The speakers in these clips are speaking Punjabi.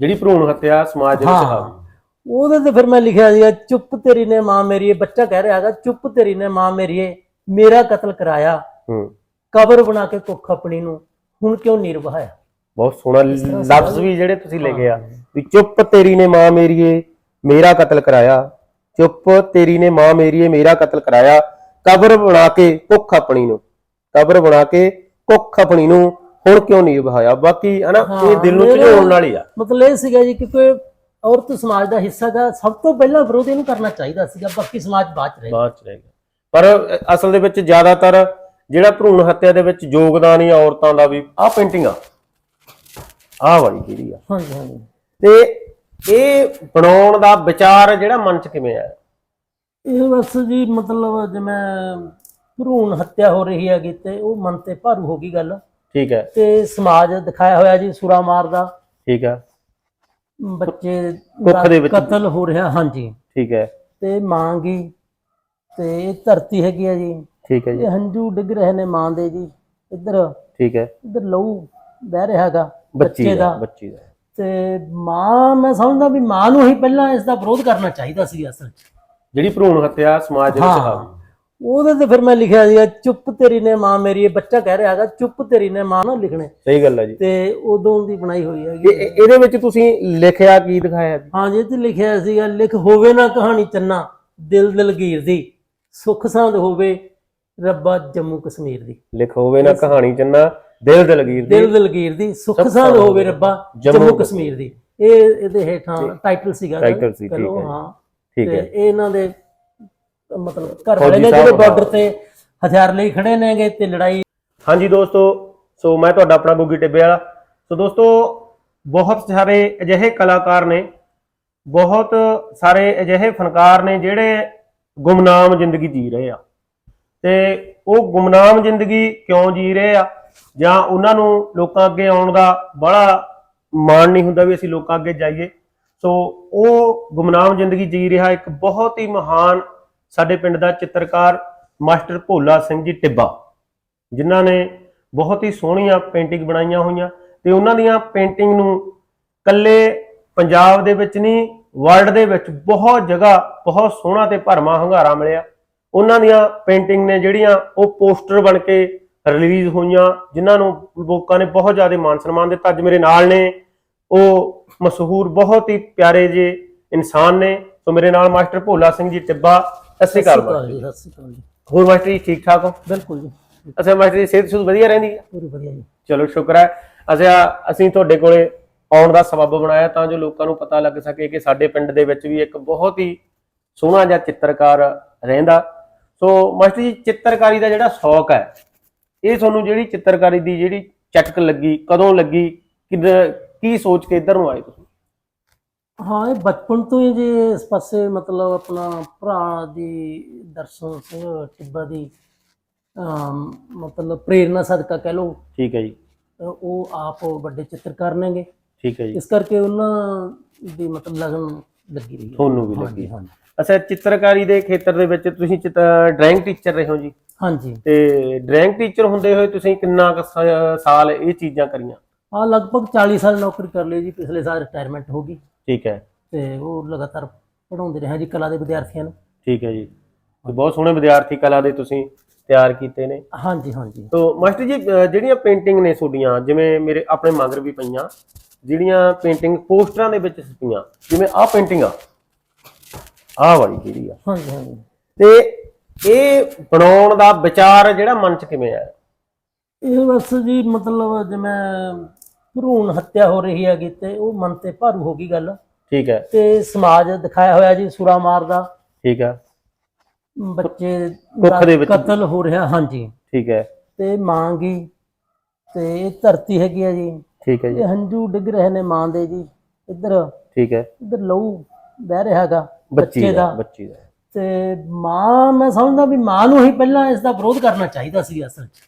ਜਿਹੜੀ ਭਰੂਣ ਹੱਤਿਆ ਸਮਾਜ ਦੇ ਵਿੱਚ ਹਾਂ। ਹਾਵੀ ਉਹਦੇ ਤੇ ਫਿਰ ਮੈਂ ਲਿਖਿਆ ਸੀਗਾ ਚੁੱਪ ਤੇਰੀ ਨੇ ਮਾਂ ਮੇਰੀ ਇਹ ਬੱਚਾ ਕਹਿ ਰਿਹਾ ਹੈਗਾ ਚੁੱਪ ਤੇਰੀ ਨੇ ਮਾਂ ਮੇਰੀ ਇਹ ਮੇਰਾ ਕਤਲ ਕਰਾਇਆ। ਹੂੰ। ਕਬਰ ਬਣਾ ਕੇ ਕੁੱਖ ਆਪਣੀ ਨੂੰ। ਹੁਣ ਕਿਉਂ ਨਿਰਵਹਾਇਆ ਬਹੁਤ ਸੋਹਣਾ ਲਫ਼ਜ਼ ਵੀ ਜਿਹੜੇ ਤੁਸੀਂ ਲਿਖੇ ਆ ਵੀ ਚੁੱਪ ਤੇਰੀ ਨੇ ਮਾਂ ਮੇਰੀਏ ਮੇਰਾ ਕਤਲ ਕਰਾਇਆ। ਚੁੱਪ ਤੇਰੀ ਨੇ ਮਾਂ ਮੇਰੀਏ ਮੇਰਾ ਕਤਲ ਕਰਾਇਆ। ਕਬਰ ਬਣਾ ਕੇ ਕੁੱਖ ਆਪਣੀ ਨੂੰ। ਕਬਰ ਬਣਾ ਕੇ ਕੁੱਖ ਆਪਣੀ ਨੂੰ। ਹੁਣ ਕਿਉਂ ਨਹੀਂ ਵਹਾਇਆ ਬਾਕੀ ਹਨਾ ਇਹ ਦਿਲ ਨੂੰ ਝੋਣ ਵਾਲੀ ਆ। ਮਤਲਬ ਇਹ ਸੀਗਾ ਜੀ ਕਿ ਕੋਈ ਔਰਤ ਸਮਾਜ ਦਾ ਹਿੱਸਾ ਦਾ ਸਭ ਤੋਂ ਪਹਿਲਾਂ ਵਿਰੋਧ ਇਹਨੂੰ ਕਰਨਾ ਚਾਹੀਦਾ ਸੀਗਾ ਬਾਕੀ ਸਮਾਜ ਬਾਅਦ ਚ ਰਹੇਗਾ। ਬਾਅਦ ਚ ਰਹਿ ਗਿਆ ਪਰ ਅਸਲ ਦੇ ਵਿੱਚ ਜ਼ਿਆਦਾਤਰ ਜਿਹੜਾ ਭਰੂਣ ਹੱਤਿਆ ਦੇ ਵਿੱਚ ਯੋਗਦਾਨ ਹੀ ਔਰਤਾਂ ਦਾ ਵੀ ਆਹ ਪੇਂਟਿੰਗ ਆ। ਆਹ ਵਾਲੀ ਜਿਹੜੀ ਆ। ਹਾਂਜੀ ਹਾਂਜੀ। ਤੇ ਇਹ ਬਣਾਉਣ ਦਾ ਵਿਚਾਰ ਜਿਹੜਾ ਮਨ ਚ ਕਿਵੇਂ ਆਇਆ? ਇਹ ਬਸ ਜੀ ਮਤਲਬ ਜਿਵੇਂ ਭਰੂਣ ਹੱਤਿਆ ਹੋ ਰਹੀ ਹੈਗੀ ਤੇ ਉਹ ਮਨ ਤੇ ਭਾਰੂ ਹੋ ਗਈ ਗੱਲ। ਠੀਕ ਹੈ। ਤੇ ਸਮਾਜ ਦਿਖਾਇਆ ਹੋਇਆ ਜੀ ਸੁਰਾ ਮਾਰਦਾ। ਠੀਕ ਹੈ। ਬੱਚੇ ਕੁੱਖ ਦਾ ਵਿੱਚ। ਕਤਲ ਹੋ ਰਿਹਾ ਹਾਂਜੀ। ਠੀਕ ਹੈ। ਤੇ ਮਾਂ ਗੀ ਤੇ ਇਹ ਧਰਤੀ ਹੈਗੀ ਆ ਜੀ। ਠੀਕ ਹੈ ਜੀ। ਇਹ ਹੰਝੂ ਡਿੱਗ ਰਹੇ ਨੇ ਮਾਂ ਦੇ ਜੀ। ਇੱਧਰ ਠੀਕ ਹੈ। ਇੱਧਰ ਲਹੂ ਵਹਿ ਰਿਹਾ ਹੈਗਾ ਬੱਚੀ ਦਾ ਬੱਚੀ ਦਾ। ਤੇ ਮਾਂ ਮੈਂ ਸਮਝਦਾ ਵੀ ਮਾਂ ਨੂੰ ਹੀ ਪਹਿਲਾਂ ਇਸ ਦਾ ਵਿਰੋਧ ਕਰਨਾ ਚਾਹੀਦਾ ਸੀ ਅਸਲ 'ਚ। ਜਿਹੜੀ ਭਰੂਣ ਹੱਤਿਆ ਸਮਾਜ ਦੇ ਵਿੱਚ ਹਾਂ। ਉਹਦੇ ਤੇ ਫਿਰ ਮੈਂ ਲਿਖਿਆ ਸੀਗਾ ਚੁੱਪ ਤੇਰੀ ਨੇ ਮਾਂ ਮੇਰੀ। ਇਹ ਬੱਚਾ ਕਹਿ ਰਿਹਾ ਹੈਗਾ ਚੁੱਪ ਤੇਰੀ ਨੇ ਮਾਂ ਨਾ ਲਿਖਣੇ। ਸਹੀ ਗੱਲ ਹੈ ਜੀ। ਤੇ ਉਦੋਂ ਦੀ ਬਣਾਈ ਹੋਈ ਹੈਗੀ ਇਹ- ਇਹਦੇ ਵਿੱਚ ਤੁਸੀਂ ਲਿਖਿਆ ਕੀ ਦਿਖਾਇਆ ਜੀ ਹਾਂ ਜੀ ਤੇ ਲਿਖਿਆ ਸੀਗਾ ਲਿਖ ਹੋਵੇ ਨਾ ਕਹਾਣੀ ਚੰਨਾ ਦਿਲ ਦਲਗੀਰ ਦੀ ਸੁਖ ਸਾਂਦ ਹੋਵੇ ਰੱਬਾ ਜੰਮੂ ਕਸ਼ਮੀਰ ਦੀ। ਲਿਖ ਹੋਵੇ ਨਾ ਕਹਾਣੀ ਚੰਨਾ ਦਿਲ ਦਲਗੀਰ ਦੀ। ਦਿਲ ਦਲਗੀਰ ਦੀ ਸੁਖ ਸੁੱਖ ਸਾਂਦ ਸਾਂਦ ਹੋਵੇ ਹੋਵੇ ਰੱਬਾ ਜੰਮੂ ਕਸ਼ਮੀਰ ਦੀ। ਇਹ ਇਹਦੇ ਹੇਠਾਂ ਟਾਈਟਲ ਸੀਗਾ ਇਹਦਾ। ਟਾਈਟਲ ਸੀ, ਚਲੋ, ਠੀਕ ਹੈ। ਹਾਂ। ਠੀਕ ਤੇ ਹੈ ਇਹ ਇਹਨਾਂ ਦੇ ਮਤਲਬ ਘਰ ਵਾਲੇ ਨੇ ਜਿਹੜੇ ਬਾਰਡਰ। ਤੇ ਹਥਿਆਰ ਲਈ ਖੜੇ ਨੇਗੇ ਤੇ ਲੜਾਈ ਹਾਂਜੀ ਦੋਸਤੋ ਸੋ ਮੈਂ ਤੁਹਾਡਾ ਆਪਣਾ ਗੁੱਗੀ ਟਿੱਬੇ ਵਾਲਾ। ਸੋ ਦੋਸਤੋ ਬਹੁਤ ਸਾਰੇ ਅਜਿਹੇ ਕਲਾਕਾਰ ਨੇ ਬਹੁਤ ਸਾਰੇ ਅਜਿਹੇ ਫਨਕਾਰ ਨੇ ਜਿਹੜੇ ਗੁਮਨਾਮ ਜ਼ਿੰਦਗੀ ਜੀ ਰਹੇ ਆ। ਤੇ ਉਹ ਗੁਮਨਾਮ ਜ਼ਿੰਦਗੀ ਕਿਉਂ ਜੀ ਰਹੇ ਆ? ਜਾਂ ਉਹਨਾਂ ਨੂੰ ਲੋਕਾਂ ਅੱਗੇ ਆਉਣ ਦਾ ਬੜਾ ਮਾਣ ਨਹੀਂ ਹੁੰਦਾ ਵੀ ਅਸੀਂ ਲੋਕਾਂ ਅੱਗੇ ਜਾਈਏ? ਸੋ ਉਹ ਗੁਮਨਾਮ ਜ਼ਿੰਦਗੀ ਜੀ ਰਿਹਾ ਇੱਕ ਬਹੁਤ ਹੀ ਮਹਾਨ ਸਾਡੇ ਪਿੰਡ ਦਾ ਚਿੱਤਰਕਾਰ ਮਾਸਟਰ ਭੋਲਾ ਸਿੰਘ ਜੀ ਟਿੱਬਾ, ਜਿਨ੍ਹਾਂ ਨੇ ਬਹੁਤ ਹੀ ਸੋਹਣੀਆਂ ਪੇਂਟਿੰਗ ਬਣਾਈਆਂ ਹੋਈਆਂ ਤੇ ਉਹਨਾਂ ਦੀਆਂ ਪੇਂਟਿੰਗ ਨੂੰ ਕੱਲੇ ਪੰਜਾਬ ਦੇ ਵਿੱਚ ਨਹੀਂ ਵਰਲਡ ਦੇ ਵਿੱਚ ਬਹੁਤ ਜਗ੍ਹਾ, ਬਹੁਤ ਸੋਹਣਾ ਤੇ ਭਰਮਾ ਹੰਗਾਰਾ ਮਿਲਿਆ। ਉਹਨਾਂ ਦੀਆਂ ਪੇਂਟਿੰਗ ਨੇ ਜਿਹੜੀਆਂ ਉਹ ਪੋਸਟਰ ਬਣ ਕੇ ਰਿਲੀਜ਼ ਹੋਈਆਂ, ਜਿਨ੍ਹਾਂ ਨੂੰ ਲੋਕਾਂ ਨੇ ਬਹੁਤ ਜ਼ਿਆਦਾ ਮਾਨ ਸਨਮਾਨ ਦਿੱਤਾ। ਅੱਜ ਮੇਰੇ ਨਾਲ ਨੇ, ਉਹ ਮਸ਼ਹੂਰ ਬਹੁਤ ਹੀ ਪਿਆਰੇ ਜੇ ਇਨਸਾਨ ਨੇ। ਸੋ ਮੇਰੇ ਨਾਲ ਮਾਸਟਰ ਭੋਲਾ ਸਿੰਘ ਜੀ ਟਿੱਬਾ ਸਤਿ ਸ਼੍ਰੀ ਅਕਾਲ ਮਾਸਟਰ ਜੀ ਜੀ। ਸਤਿ ਸ਼੍ਰੀ ਅਕਾਲ ਜੀ। ਹੋਰ ਮਾਸਟਰ ਜੀ ਠੀਕ ਠਾਕ ਹੋ? ਬਿਲਕੁਲ ਜੀ। ਅੱਛਾ ਮਾਸਟਰ ਜੀ ਸਿਹਤ ਸੁਧ ਵਧੀਆ ਰਹਿੰਦੀ ਹੈ? ਪੂਰੀ ਵਧੀਆ ਜੀ। ਚਲੋ ਸ਼ੁਕਰ ਹੈ। ਅੱਛਾ ਅਸੀਂ ਤੁਹਾਡੇ ਕੋਲੇ ਆਉਣ ਦਾ ਸਬਬ ਬਣਾਇਆ ਤਾਂ ਜੋ ਲੋਕਾਂ ਨੂੰ ਪਤਾ ਲੱਗ ਸਕੇ ਕਿ ਸਾਡੇ ਪਿੰਡ ਦੇ ਵਿੱਚ ਵੀ ਇੱਕ ਬਹੁਤ ਹੀ ਸੋਹਣਾ ਜਿਹਾ ਚਿੱਤਰਕਾਰ ਰਹਿੰਦਾ। ਸੋ ਮਾਸਟਰ ਜੀ ਚਿੱਤਰਕਾਰੀ ਦਾ ਜਿਹੜਾ ਸ਼ੌਕ ਹੈ ਇਹ ਤੁਹਾਨੂੰ ਜਿਹੜੀ ਚਿੱਤਰਕਾਰੀ ਦੀ ਜਿਹੜੀ ਚਟਕ ਲੱਗੀ ਕਦੋਂ ਲੱਗੀ ਕਿੱਦ- ਕੀ ਸੋਚ ਕੇ ਇੱਧਰ ਨੂੰ ਆਏ ਤੁਸੀਂ? ਹਾਂ ਇਹ ਬਚਪਨ ਤੋਂ ਹੀ ਜੀ ਇਸ ਪਾਸੇ ਮਤਲਬ ਆਪਣਾ ਭਰਾ ਦੀ ਦਰਸ਼ਨ ਸਿੰਘ ਟਿੱਬਾ ਦੀ ਅਮ, ਮਤਲਬ ਪ੍ਰੇਰਨਾ ਸਦਕਾ ਕਹਿ ਲਓ ਠੀਕ ਹੈ ਜੀ। ਉਹ ਆਪ ਵੱਡੇ ਚਿੱਤਰਕਾਰ ਨੇਗੇ। ਠੀਕ ਹੈ ਜੀ। ਇਸ ਕਰਕੇ ਉਹਨਾਂ ਦੀ ਮਤਲਬ ਲਗਨ ਲੱਗੀ ਰਹੀ ਹੈ। ਤੁਹਾਨੂੰ ਵੀ ਲੱਗੀ। ਹਾਂਜੀ। ਅੱਛਾ ਚਿੱਤਰਕਾਰੀ ਦੇ ਖੇਤਰ ਦੇ ਵਿੱਚ ਤੁਸੀਂ ਡਰਾਇੰਗ ਟੀਚਰ ਰਹੇ ਹੋ ਜੀ? ਹਾਂਜੀ। ਤੇ ਡਰਾਇੰਗ ਟੀਚਰ ਹੁੰਦੇ ਹੋਏ ਤੁਸੀਂ ਕਿੰਨਾ ਕੁ ਸ- ਸਾਲ ਇਹ ਚੀਜ਼ਾਂ ਕਰੀਆਂ? ਹਾਂ ਲਗਭਗ 40 ਸਾਲ ਨੌਕਰੀ ਕਰ ਲਈ ਜੀ ਪਿਛਲੇ ਸਾਲ ਰਿਟਾਇਰਮੈਂਟ ਹੋ ਗਈ। ਠੀਕ ਹੈ। ਤੇ ਉਹ ਲਗਾਤਾਰ ਪੜਾਉਂਦੇ ਰਹੇ ਜੀ ਕਲਾ ਦੇ ਵਿਦਿਆਰਥੀਆਂ ਨੂੰ। ਠੀਕ ਹੈ ਜੀ। ਤੇ ਬਹੁਤ ਸੋਹਣੇ ਵਿਦਿਆਰਥੀ ਕਲਾ ਦੇ ਤੁਸੀਂ ਤਿਆਰ ਕੀਤੇ ਨੇ। ਹਾਂਜੀ ਹਾਂਜੀ। ਤੋ ਮਾਸਟਰ ਜੀ ਜਿਹੜੀਆਂ ਪੇਂਟਿੰਗ ਨੇ ਤੁਹਾਡੀਆਂ ਜਿਵੇਂ ਮੇਰੇ ਆਪਣੇ ਮਗਰ ਵੀ ਪਈਆਂ ਜਿਹੜੀਆਂ ਪੇਂਟਿੰਗ ਪੋਸਟਰਾਂ ਦੇ ਵਿੱਚ ਛਪੀਆਂ ਜਿਵੇਂ ਆਹ ਪੇਂਟਿੰਗ ਆ ਆਹ ਵਾਲੀ ਜਿਹੜੀ ਆ। ਹਾਂਜੀ ਹਾਂਜੀ। ਤੇ ਇਹ ਬਣਾਉਣ ਦਾ ਵਿਚਾਰ ਜਿਹੜਾ ਮਨ ਚ ਕਿਵੇਂ ਆਇਆ? ਇਹ ਬਸ ਜੀ ਮਤਲਬ ਜਿਵੇਂ ਭਰੂਣ ਹੱਤਿਆ ਹੋ ਰਹੀ ਹੈਗੀ ਤੇ ਉਹ ਮਨ ਤੇ ਭਾਰੂ ਹੋ ਗਈ ਗੱਲ। ਠੀਕ ਹੈ। ਤੇ ਸਮਾਜ ਦਿਖਾਇਆ ਹੋਇਆ ਜੀ ਸੁਰਾ ਮਾਰਦਾ। ਠੀਕ ਹੈ। ਬੱਚੇ ਕੁੱਖ ਦਾ ਦੇ ਵਿੱਚ। ਕਤਲ ਹੋ ਰਿਹਾ ਹਾਂਜੀ। ਠੀਕ ਹੈ। ਤੇ ਮਾਂ ਗੀ ਤੇ ਇਹ ਧਰਤੀ ਹੈਗੀ ਆ ਜੀ। ਠੀਕ ਹੈ ਜੀ। ਇਹ ਹੰਝੂ ਡਿੱਗ ਰਹੇ ਨੇ ਮਾਂ ਦੇ ਜੀ। ਇੱਧਰ ਠੀਕ ਹੈ। ਇੱਧਰ ਲਹੂ ਵਹਿ ਰਿਹਾ ਹੈਗਾ ਬੱਚੀ ਦਾ ਬੱਚੀ ਦਾ। ਤੇ ਮਾਂ ਮੈਂ ਸਮਝਦਾ ਵੀ ਮਾਂ ਨੂੰ ਹੀ ਪਹਿਲਾਂ ਇਸ ਦਾ ਵਿਰੋਧ ਕਰਨਾ ਚਾਹੀਦਾ ਸੀ ਅਸਲ 'ਚ।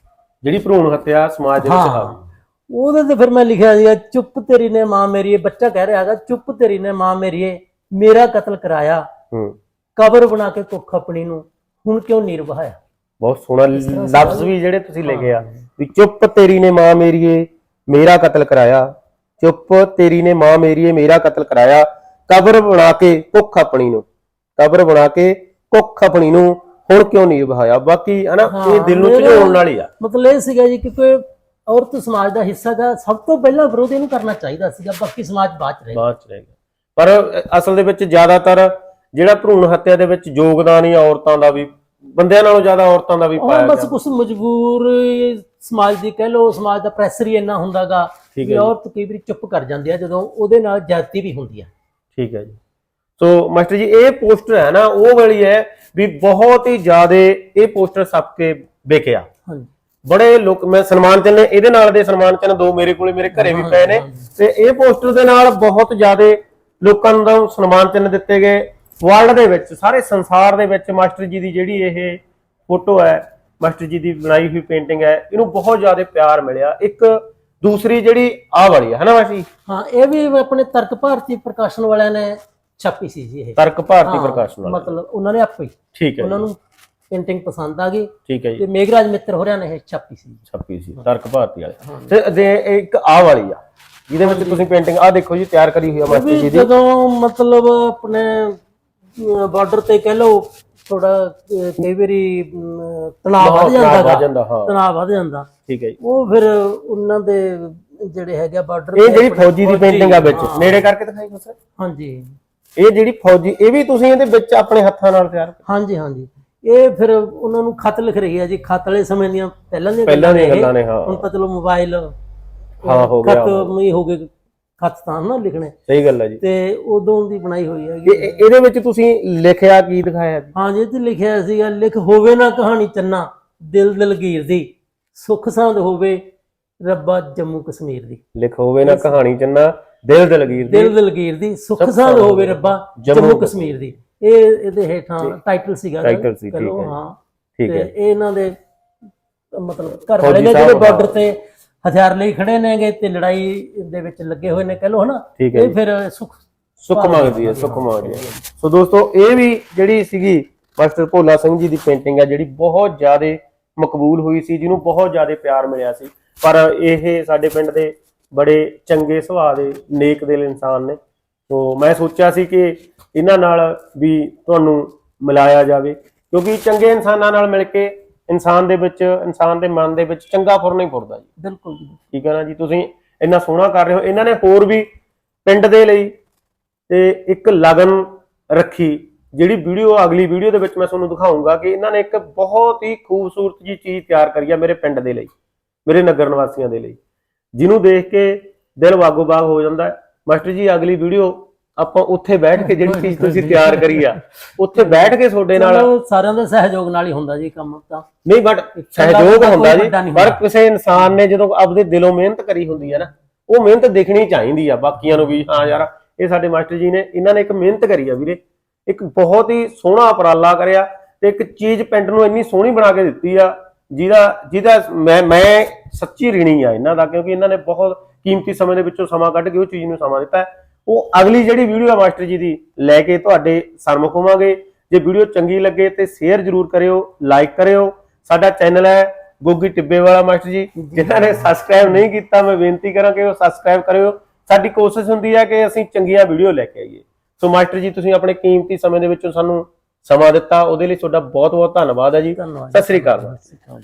ਜਿਹੜੀ ਭਰੂਣ ਹੱਤਿਆ ਸਮਾਜ ਦੇ ਵਿੱਚ ਹਾਂ। ਉਹਦੇ ਤੇ ਫਿਰ ਮੈਂ ਲਿਖਿਆ ਸੀਗਾ ਚੁੱਪ ਤੇਰੀ ਨੇ ਮਾਂ ਮੇਰੀ ਇਹ ਬੱਚਾ ਕਹਿ ਰਿਹਾ ਹੈਗਾ ਚੁੱਪ ਤੇਰੀ ਨੇ ਮਾਂ ਮੇਰੀ ਇਹ ਮੇਰਾ ਕਤਲ ਕਰਾਇਆ। ਹੂੰ। ਕਬਰ ਬਣਾ ਕੇ ਕੁੱਖ ਆਪਣੀ ਨੂੰ। ਹੁਣ ਕਿਉਂ ਨਿਰਵਹਾਇਆ ਬਹੁਤ ਸੋਹਣਾ ਲਫ਼ਜ਼ ਵੀ ਜਿਹੜੇ ਤੁਸੀਂ ਲਿਖੇ ਆ ਵੀ ਚੁੱਪ ਤੇਰੀ ਨੇ ਮਾਂ ਮੇਰੀਏ ਮੇਰਾ ਕਤਲ ਕਰਾਇਆ। ਚੁੱਪ ਤੇਰੀ ਨੇ ਮਾਂ ਮੇਰੀਏ ਮੇਰਾ ਕਤਲ ਕਰਾਇਆ। ਕਬਰ ਬਣਾ ਕੇ ਕੁੱਖ ਆਪਣੀ ਨੂੰ। ਕਬਰ ਬਣਾ ਕੇ ਕੁੱਖ ਆਪਣੀ ਨੂੰ। ਹੁਣ ਕਿਉਂ ਨਹੀਂ ਵਹਾਇਆ ਬਾਕੀ ਹਨਾ ਇਹ ਦਿਲ ਨੂੰ ਝੋਣ ਵਾਲੀ ਆ। ਮਤਲਬ ਇਹ ਸੀਗਾ ਜੀ ਕਿ ਕੋਈ ਔਰਤ ਸਮਾਜ ਦਾ ਹਿੱਸਾ ਦਾ ਸਭ ਤੋਂ ਪਹਿਲਾਂ ਵਿਰੋਧ ਇਹਨੂੰ ਕਰਨਾ ਚਾਹੀਦਾ ਸੀਗਾ ਬਾਕੀ ਸਮਾਜ ਬਾਅਦ ਚ ਰਹੇਗਾ। ਬਾਅਦ ਚ ਰਹਿ ਗਿਆ ਪਰ ਅਸਲ ਦੇ ਵਿੱਚ ਜ਼ਿਆਦਾਤਰ ਜਿਹੜਾ ਭਰੂਣ ਹੱਤਿਆ ਦੇ ਵਿੱਚ ਯੋਗਦਾਨ ਹੀ ਔਰਤਾਂ ਦਾ ਵੀ ਬੰਦਿਆਂ ਨਾਲੋਂ ਜ਼ਿਆਦਾ ਔਰਤਾਂ ਦਾ ਵੀ ਪਾਇਆ ਬਸ ਗਿਆ ਕੁਝ ਮਜਬੂਰ ਸਮਾਜ ਦੀ ਕਹਿ ਲੋ ਸਮਾਜ ਦਾ ਪ੍ਰੈਸ਼ਰ ਹੀ ਇੰਨਾ ਹੁੰਦਾਗਾ ਠੀਕ ਕਿ ਹੈ ਜੀ। ਔਰਤ ਕਈ ਵਾਰੀ ਚੁੱਪ ਕਰ ਜਾਂਦੀ ਆ ਜਦੋਂ ਉਹਦੇ ਨਾਲ ਜ਼ਿਆਦਤੀ ਵੀ ਹੁੰਦੀ ਆ। ਠੀਕ ਹੈ ਜੀ। ਸੋ ਮਾਸਟਰ ਜੀ ਇਹ ਪੋਸਟਰ ਹੈ ਨਾ ਉਹ ਵਾਲੀ ਹੈ ਵੀ ਬਹੁਤ ਹੀ ਜ਼ਿਆਦਾ ਇਹ ਪੋਸਟਰ ਛਪ ਕੇ ਵਿਕਿਆ ਹਾਂਜੀ। ਬੜੇ ਲੋਕ ਮੈਂ ਸਨਮਾਨ ਚੰਨ ਇਹਦੇ ਨਾਲ ਦੇ ਸਨਮਾਨ ਚੰਨ ਦੋ ਮੇਰੇ ਕੋਲੇ ਮੇਰੇ ਘਰੇ ਵੀ ਪਏ ਨੇ। ਤੇ ਇਹ ਪੋਸਟਰ ਦੇ ਨਾਲ ਬਹੁਤ ਜ਼ਿਆਦਾ ਲੋਕਾਂ ਨੂੰ ਸਨਮਾਨ ਚੰਨ ਦਿੱਤੇ ਗਏ। ਵਰਲਡ ਦੇ ਵਿੱਚ ਸਾਰੇ ਸੰਸਾਰ ਦੇ ਵਿੱਚ ਮਾਸਟਰ ਜੀ ਦੀ ਜਿਹੜੀ ਇਹ ਫੋਟੋ ਹੈ ਮਾਸਟਰ ਜੀ ਦੀ ਬਣਾਈ ਹੋਈ ਪੇਂਟਿੰਗ ਹੈ ਇਹਨੂੰ ਬਹੁਤ ਜ਼ਿਆਦਾ ਪਿਆਰ ਮਿਲਿਆ। ਇੱਕ ਦੂਸਰੀ ਜਿਹੜੀ ਆਹ ਵਾਲੀ ਹੈ ਹਨਾ ਜੀ ਹਾਂ ਇਹ ਵੀ ਆਪਣੇ ਤਰਕ ਭਾਰਤੀ ਪ੍ਰਕਾਸ਼ਨ ਵਾਲਿਆਂ ਨੇ ਛਾਪੀ ਸੀ ਜੀ ਇਹ। ਤਰਕ ਭਾਰਤੀ ਪ੍ਰਕਾਸ਼ਨ ਵਾਲਾ ਮਤਲਬ ਉਹਨਾਂ ਨੇ ਆਪੇ ਠੀਕ ਹੈ ਉਹਨਾਂ ਨੂੰ ਪੇਂਟਿੰਗ ਪਸੰਦ ਆ ਗਈ। ਠੀਕ ਹੈ ਜੀ। ਤੇ ਮੇਘਰਾਜ ਮਿੱਤਰ ਹੋਰਿਆਂ ਨੇ ਇਹ ਛਾਪੀ ਸੀ। ਛੱਪੀ ਸੀ ਤਰਕ ਭਾਰਤੀ ਵਾਲੇ। ਤੇ ਦੇ ਇੱਕ ਆਹ ਵਾਲੀ ਆ ਜਿਹਦੇ ਵਿੱਚ ਤੁਸੀਂ ਪੇਂਟਿੰਗ ਆਹ ਦੇਖੋ ਜੀ ਤਿਆਰ ਕਰੀ ਹੋਈ ਆ ਮਾਸਟਰ ਜੀ ਦੀ। ਜਦੋਂ ਮਤਲਬ ਆਪਣੇ ਬਾਰਡਰ ਤੇ ਕਹਿ ਲਓ ਥੋੜਾ ਕਈ ਵਾਰੀ ਤਣਾਅ ਵੱਧ ਜਾਂਦਾ। ਤਣਾਅ ਵੱਧ ਜਾਂਦਾ। ਠੀਕ ਹੈ ਜੀ। ਉਹ ਫਿਰ ਉਹਨਾਂ ਦੇ ਜਿਹੜੇ ਹੈਗੇ ਬਾਰਡਰ ਇਹ ਜਿਹੜੀ ਫੌਜੀ ਦੀ ਪੇਂਟਿੰਗ ਆ ਵਿੱਚ ਨੇੜੇ ਕਰਕੇ ਦਿਖਾਈ ਕੁਛ? ਹਾਂਜੀ। ਇਹ ਜਿਹੜੀ ਫੌਜੀ ਇਹ ਵੀ ਤੁਸੀਂ ਇਹਦੇ ਵਿੱਚ ਆਪਣੇ ਹੱਥਾਂ ਨਾਲ ਤਿਆਰ? ਹਾਂਜੀ ਹਾਂਜੀ। ਇਹ ਫਿਰ ਉਹਨਾਂ ਨੂੰ ਖਤ ਲਿਖ ਰਹੀ ਹੈ ਜੀ ਖਤ ਵਾਲੇ ਸਮੇਂ ਦੀਆਂ ਪਹਿਲਾਂ ਦੀਆਂ ਪਹਿਲਾਂ ਦੀਆਂ। ਗੱਲਾਂ ਨੇ ਹਾਂ। ਹੁਣ ਤਾਂ ਚਲੋ ਮੋਬਾਈਲ ਹਾਂ ਹੋ ਗਿਆ ਖਤ ਵੀ ਹੋ ਗਏ ਖਤ ਤਾਂ ਨਾ ਲਿਖਣੇ। ਸਹੀ ਗੱਲ ਹੈ ਜੀ। ਤੇ ਉਦੋਂ ਦੀ ਬਣਾਈ ਹੋਈ ਇਹ- ਇਹਦੇ ਵਿੱਚ ਤੁਸੀਂ ਲਿਖਿਆ ਕੀ ਦਿਖਾਇਆ ਜੀ? ਹਾਂ ਜੀ ਤੇ ਲਿਖਿਆ ਸੀਗਾ ਲਿਖ ਹੋਵੇ ਨਾ ਕਹਾਣੀ ਚੰਨਾ ਦਿਲ ਦਲਗੀਰ ਦੀ ਸੁਖ ਸਾਂਦ ਹੋਵੇ ਰੱਬਾ ਜੰਮੂ ਕਸ਼ਮੀਰ ਦੀ। ਲਿਖ ਹੋਵੇ ਨਾ ਕਹਾਣੀ ਚੰਨਾ ਦਿਲ ਦਲਗੀਰ ਦੀ। ਦਿਲ ਦਲਗੀਰ ਦੀ ਸੁਖ ਸਾਂਦ ਹੋਵੇ ਰੱਬਾ ਜੰਮੂ ਕਸ਼ਮੀਰ ਦੀ। ਇਹ ਇਹਦੇ ਹੇਠਾਂ ਟਾਈਟਲ ਸੀਗਾ Title ਸੀ, ਠੀਕ ਹੈ। ਹਾਂ। ਠੀਕ ਹੈ। ਇਹ ਇਹਨਾਂ ਦੇ ਮਤਲਬ ਘਰ ਵਾਲੇ ਨੇ ਜਿਹੜੇ। ਬਾਰਡਰ ਤੇ ਹਥਿਆਰ ਲਈ ਖੜੇ ਨੇਗੇ ਤੇ ਲੜਾਈ ਦੇ ਵਿੱਚ ਲੱਗੇ ਹੋਏ ਨੇ ਕਹ ਲੋ ਹਨਾ? ਇਹ। ਫਿਰ ਸੁਖ ਸੁੱਖ ਮੰਗਦੀ ਹੈ ਸੁੱਖ ਮੰਗਦੀ ਹੈ। ਸੋ ਦੋਸਤੋ ਇਹ ਵੀ ਜਿਹੜੀ ਸੀਗੀ ਮਾਸਟਰ ਭੋਲਾ ਸਿੰਘ ਜੀ ਦੀ ਪੇਂਟਿੰਗ ਹੈ ਜਿਹੜੀ ਬਹੁਤ ਜ਼ਿਆਦਾ ਮਕਬੂਲ ਹੋਈ ਸੀ ਜਿਹਨੂੰ ਬਹੁਤ ਜ਼ਿਆਦਾ ਪਿਆਰ ਮਿਲਿਆ ਸੀ। ਪਰ ਇਹ ਸਾਡੇ ਪਿੰਡ ਦੇ ਬੜੇ ਚੰਗੇ ਸੁਭਾਅ ਦੇ ਨੇਕ ਦਿਲ ਇਨਸਾਨ ਨੇ। ਸੋ ਮੈਂ ਸੋਚਿਆ ਸੀ ਕਿ ਇਹਨਾਂ ਨਾਲ ਵੀ ਤੁਹਾਨੂੰ ਮਿਲਾਇਆ ਜਾਵੇ ਕਿਉਂਕਿ ਚੰਗੇ ਇਨਸਾਨਾਂ ਨਾਲ ਮਿਲ ਕੇ ਇਨਸਾਨ ਦੇ ਵਿੱਚ ਇਨਸਾਨ ਦੇ ਮਨ ਦੇ ਵਿੱਚ ਚੰਗਾ ਫੁਰ ਨਹੀਂ ਫੁਰਦਾ ਜੀ। ਬਿਲਕੁਲ ਜੀ ਠੀਕ ਹੈ ਨਾ ਜੀ ਤੁਸੀਂ ਇੰਨਾ ਸੋਹਣਾ ਕਰ ਰਹੇ ਹੋ। ਇਹਨਾਂ ਨੇ ਹੋਰ ਵੀ ਪਿੰਡ ਦੇ ਲਈ ਤੇ ਇੱਕ ਲਗਨ ਰੱਖੀ ਜਿਹੜੀ ਵੀਡੀਓ ਅਗਲੀ ਵੀਡੀਓ ਦੇ ਵਿੱਚ ਮੈਂ ਤੁਹਾਨੂੰ ਦਿਖਾਉਂਗਾ ਕਿ ਇਹਨਾਂ ਨੇ ਇੱਕ ਬਹੁਤ ਹੀ ਖੂਬਸੂਰਤ ਜੀ ਚੀਜ਼ ਤਿਆਰ ਕਰੀ ਆ ਮੇਰੇ ਪਿੰਡ ਦੇ ਲਈ ਮੇਰੇ ਨਗਰ ਨਿਵਾਸੀਆਂ ਦੇ ਲਈ ਜਿਹਨੂੰ ਦੇਖ ਕੇ ਦਿਲ ਬਾਗੋ ਬਾਗ ਹੋ ਜਾਂਦਾ ਹੈ। ਮਾਸਟਰ ਜੀ ਅਗਲੀ ਵੀਡੀਓ ਆਪਾਂ ਉੱਥੇ ਬੈਠ ਕੇ ਜਿਹੜੀ ਚੀਜ਼ ਤੁਸੀਂ ਤਿਆਰ ਕਰੀ ਆ ਉੱਥੇ ਬੈਠ ਕੇ ਤੁਹਾਡੇ ਨਾਲ ਸਾਰਿਆਂ ਦੇ ਸਹਿਯੋਗ ਨਾਲ ਹੀ ਹੁੰਦਾ ਜੀ ਕੰਮ ਤਾਂ। ਨਹੀਂ ਬਟ ਸਹਿਯੋਗ ਹੁੰਦਾ ਜੀ ਪਰ। ਕਿਸੇ ਇਨਸਾਨ ਨੇ ਜਦੋਂ ਆਪਦੇ ਦਿਲੋਂ ਮਿਹਨਤ ਕਰੀ ਹੁੰਦੀ ਹੈ ਨਾ ਉਹ ਮਿਹਨਤ ਦੇਖਣੀ ਚਾਹੀਦੀ ਆ ਬਾਕੀਆਂ ਨੂੰ ਵੀ ਹਾਂ ਯਾਰ ਇਹ ਸਾਡੇ ਮਾਸਟਰ ਜੀ ਨੇ ਇਹਨਾਂ ਨੇ ਇੱਕ ਮਿਹਨਤ ਕਰੀ ਆ ਵੀਰੇ। ਇੱਕ ਬਹੁਤ ਹੀ ਸੋਹਣਾ ਉਪਰਾਲਾ ਕਰਿਆ ਤੇ ਇੱਕ ਚੀਜ਼ ਪਿੰਡ ਨੂੰ ਇੰਨੀ ਸੋਹਣੀ ਬਣਾ ਕੇ ਦਿੱਤੀ ਆ ਜਿਹਦਾ ਜਿਹਦਾ ਮੈਂ ਮੈਂ ਸੱਚੀ ਰਿਣੀ ਆ ਇਹਨਾਂ ਦਾ ਕਿਉਂਕਿ ਇਹਨਾਂ ਨੇ ਬਹੁਤ ਕੀਮਤੀ ਸਮੇਂ ਦੇ ਵਿੱਚੋਂ ਸਮਾਂ ਕੱਢ ਕੇ ਉਹ ਚੀਜ਼ ਨੂੰ ਸਮਾਂ ਦਿੱਤਾ ਹੈ। ਉਹ ਅਗਲੀ ਜਿਹੜੀ ਵੀਡੀਓ ਆ ਮਾਸਟਰ ਜੀ ਦੀ ਲੈ ਕੇ ਤੁਹਾਡੇ ਸਨਮੁਖ ਹੋਵਾਂਗੇ ਜੇ ਵੀਡੀਓ ਚੰਗੀ ਲੱਗੇ ਤੇ ਸ਼ੇਅਰ ਜ਼ਰੂਰ ਕਰਿਓ ਲਾਈਕ ਕਰਿਓ। ਸਾਡਾ ਚੈਨਲ ਹੈ ਗੋਗੀ ਟਿੱਬੇ ਵਾਲਾ ਮਾਸਟਰ ਜੀ। ਜਿਨ੍ਹਾਂ ਨੇ ਸਬਸਕ੍ਰਾਈਬ ਨਹੀਂ ਕੀਤਾ ਮੈਂ ਬੇਨਤੀ ਕਰਾਂ ਕਿ ਉਹ ਸਬਸਕ੍ਰਾਈਬ ਕਰਿਓ। ਸਾਡੀ ਕੋਸ਼ਿਸ਼ ਹੁੰਦੀ ਹੈ ਕਿ ਅਸੀਂ ਚੰਗੀਆਂ ਵੀਡੀਓ ਲੈ ਕੇ ਆਈਏ। ਸੋ ਮਾਸਟਰ ਜੀ ਤੁਸੀਂ ਆਪਣੇ ਕੀਮਤੀ ਸਮੇਂ ਦੇ ਵਿੱਚੋਂ ਸਾਨੂੰ ਸਮਾਂ ਦਿੱਤਾ। ਉਹਦੇ ਲਈ ਤੁਹਾਡਾ ਬਹੁਤ ਬਹੁਤ ਧੰਨਵਾਦ ਹੈ ਜੀ। ਧੰਨਵਾਦ ਸਤਿ ਸ੍ਰੀ ਅਕਾਲ। ਸਤਿ ਸ਼੍ਰੀ ਅਕਾਲ।